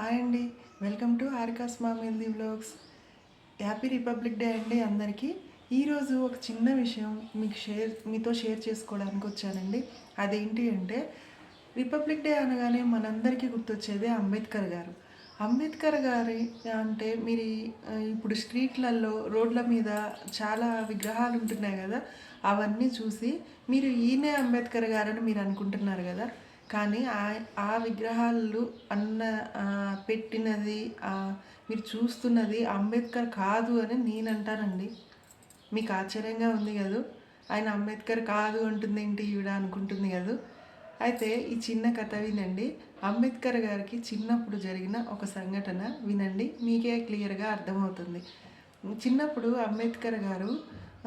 Hi అండి. Welcome to ఆర్కాస్ మా Hindi blogs happy republic day అండి అందరికీ. ఈరోజు ఒక చిన్న విషయం మీకు షేర్ మీతో షేర్ చేసుకోవడానికి వచ్చానండి. అదేంటి అంటే రిపబ్లిక్ డే అనగానే మనందరికీ గుర్తొచ్చేది అంబేద్కర్ గారు. అంబేద్కర్ గారి అంటే మీరు ఇప్పుడు స్ట్రీట్లలో రోడ్ల మీద చాలా విగ్రహాలు ఉంటున్నాయి కదా అవన్నీ చూసి మీరు ఈయనే అంబేద్కర్ గారని మీరు అనుకుంటున్నారు కదా కానీ ఆ ఆ విగ్రహాలు అన్న పెట్టినది మీరు చూస్తున్నది అంబేద్కర్ కాదు అని నేను అంటానండి మీకు ఆశ్చర్యంగా ఉంది కదూ? ఆయన అంబేద్కర్ కాదు అంటుంది ఏంటి ఈవిడ అనుకుంటుంది కదూ? అయితే ఈ చిన్న కథ వినండి. అంబేద్కర్ గారికి చిన్నప్పుడు జరిగిన ఒక సంఘటన వినండి. మీకే క్లియర్గా అర్థమవుతుంది. చిన్నప్పుడు అంబేద్కర్ గారు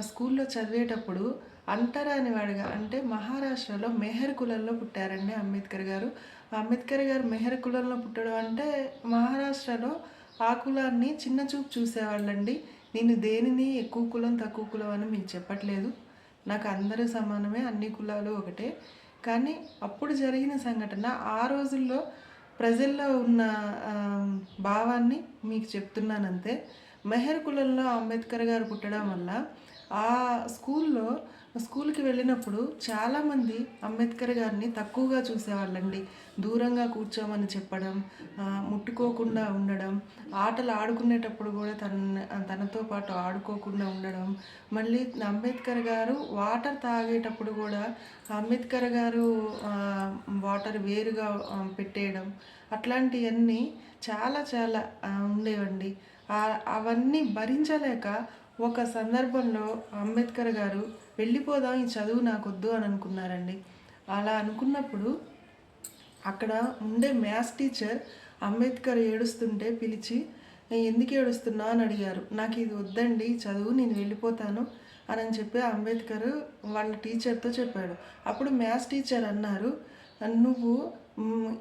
స్కూల్లో చదివేటప్పుడు అంటరానివాడుగా అంటే మహారాష్ట్రలో మెహర్ కులంలో పుట్టారండి అంబేద్కర్ గారు. అంబేద్కర్ గారు మెహర్ కులంలో పుట్టడం అంటే మహారాష్ట్రలో ఆ కులాన్ని చిన్న చూపు చూసేవాళ్ళండి. నేను దేనిని ఎక్కువ కులం తక్కువ కులం అని మీకు చెప్పట్లేదు. నాకు అందరూ సమానమే అన్ని కులాలు ఒకటే. కానీ అప్పుడు జరిగిన సంఘటన ఆ రోజుల్లో ప్రజల్లో ఉన్న భావాన్ని మీకు చెప్తున్నానంతే. మెహర్ కులంలో అంబేద్కర్ గారు పుట్టడం వల్ల ఆ స్కూల్లో స్కూల్కి వెళ్ళినప్పుడు చాలామంది అంబేద్కర్ గారిని తక్కువగా చూసేవాళ్ళండి. దూరంగా కూర్చోమని చెప్పడం ముట్టుకోకుండా ఉండడం ఆటలు ఆడుకునేటప్పుడు కూడా తన తనతో పాటు ఆడుకోకుండా ఉండడం మళ్ళీ అంబేద్కర్ గారు వాటర్ తాగేటప్పుడు కూడా అంబేద్కర్ గారు వాటర్ వేరుగా పెట్టేయడం అట్లాంటివన్నీ చాలా చాలా ఉండేవండి. అవన్నీ భరించలేక ఒక సందర్భంలో అంబేద్కర్ గారు వెళ్ళిపోదాం ఈ చదువు నాకొద్దు అని అనుకున్నారండి. అలా అనుకున్నప్పుడు అక్కడ ఉండే మ్యాథ్స్ టీచర్ అంబేద్కర్ ఏడుస్తుంటే పిలిచి ఎందుకు ఏడుస్తున్నా అని అడిగారు. నాకు ఇది వద్దండి చదువు నేను వెళ్ళిపోతాను అని అని చెప్పి అంబేద్కర్ వాళ్ళ టీచర్తో చెప్పాడు. అప్పుడు మ్యాథ్స్ టీచర్ అన్నారు నువ్వు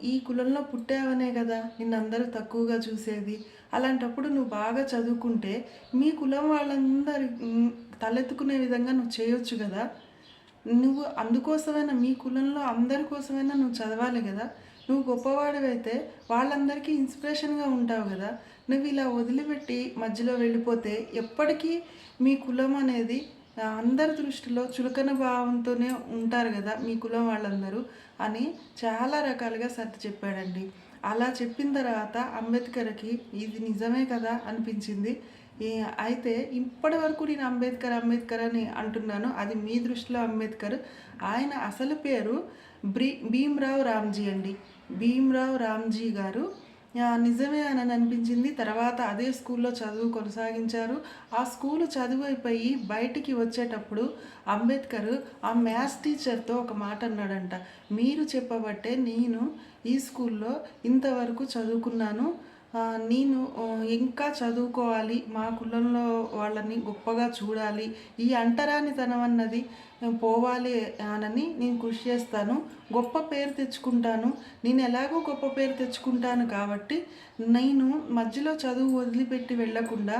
ఈ కులంలో పుట్టావనే కదా నిన్ను అందరూ తక్కువగా చూసేది. అలాంటప్పుడు నువ్వు బాగా చదువుకుంటే మీ కులం వాళ్ళందరి తలెత్తుకునే విధంగా నువ్వు చేయొచ్చు కదా. నువ్వు అందుకోసమైనా మీ కులంలో అందరి కోసమైనా నువ్వు చదవాలి కదా. నువ్వు గొప్పవాడివైతే వాళ్ళందరికీ ఇన్స్పిరేషన్గా ఉంటావు కదా. నువ్వు ఇలా వదిలిపెట్టి మధ్యలో వెళ్ళిపోతే ఎప్పటికీ మీ కులం అనేది అందరి దృష్టిలో చులకన భావంతోనే ఉంటారు కదా మీ కులం వాళ్ళందరూ అని చాలా రకాలుగా సర్ది చెప్పాడండి. అలా చెప్పిన తర్వాత అంబేద్కర్కి ఇది నిజమే కదా అనిపించింది. అయితే ఇప్పటి వరకు నేను అంబేద్కర్ అంబేద్కర్ అని అంటున్నాను. అది మీ దృష్టిలో అంబేద్కర్. ఆయన అసలు పేరు బ్రీ భీమ్రావు రామ్జీ అండి. భీమ్రావు రామ్జీ గారు నిజమే అని అనిపించింది. తర్వాత అదే స్కూల్లో చదువు కొనసాగించారు. ఆ స్కూల్ చదువు అయిపోయి బయటికి వచ్చేటప్పుడు అంబేద్కర్ ఆ మ్యాథ్స్ టీచర్తో ఒక మాట అన్నాడంట. మీరు చెప్పబట్టే నేను ఈ స్కూల్లో ఇంతవరకు చదువుకున్నాను. నేను ఇంకా చదువుకోవాలి మా కులంలో వాళ్ళని గొప్పగా చూడాలి ఈ అంటరానితనం అన్నది పోవాలి అనని నేను కృషి చేస్తాను. గొప్ప పేరు తెచ్చుకుంటాను. నేను ఎలాగో గొప్ప పేరు తెచ్చుకుంటాను కాబట్టి నేను మధ్యలో చదువు వదిలిపెట్టి వెళ్ళకుండా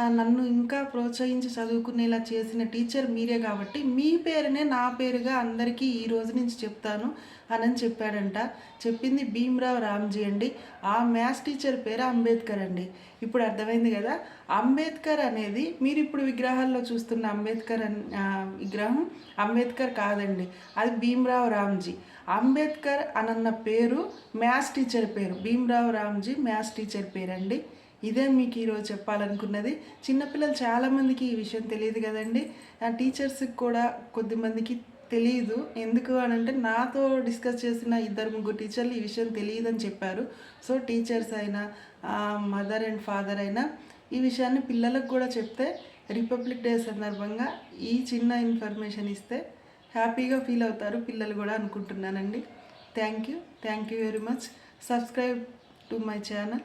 నన్ను ఇంకా ప్రోత్సహించి చదువుకునేలా చేసిన టీచర్ మీరే కాబట్టి మీ పేరునే నా పేరుగా అందరికీ ఈ రోజు నుంచి చెప్తాను అని చెప్పాడంట. చెప్పింది భీమరావు రామ్జీ అండి. ఆ మ్యాథ్స్ టీచర్ పేరు అంబేద్కర్ అండి. ఇప్పుడు అర్థమైంది కదా అంబేద్కర్ అనేది మీరు ఇప్పుడు విగ్రహాల్లో చూస్తున్న అంబేద్కర్ విగ్రహం అంబేద్కర్ కాదండి అది భీమరావు రామ్జీ. అంబేద్కర్ అనన్న పేరు మ్యాథ్స్ టీచర్ పేరు భీమరావు రామ్జీ మ్యాథ్స్ టీచర్ పేరండి. ఇదే మీకు ఈరోజు చెప్పాలనుకున్నది. చిన్నపిల్లలు చాలామందికి ఈ విషయం తెలియదు కదండి. ఆ టీచర్స్కి కూడా కొద్దిమందికి తెలియదు. ఎందుకు అని అంటే నాతో డిస్కస్ చేసిన ఇద్దరు ముగ్గురు టీచర్లు ఈ విషయం తెలియదని చెప్పారు. సో టీచర్స్ అయినా మదర్ అండ్ ఫాదర్ అయినా ఈ విషయాన్ని పిల్లలకు కూడా చెప్తే రిపబ్లిక్ డే సందర్భంగా ఈ చిన్న ఇన్ఫర్మేషన్ ఇస్తే హ్యాపీగా ఫీల్ అవుతారు పిల్లలు కూడా అనుకుంటున్నానండి. Thank you. Thank you very much. Subscribe to my channel.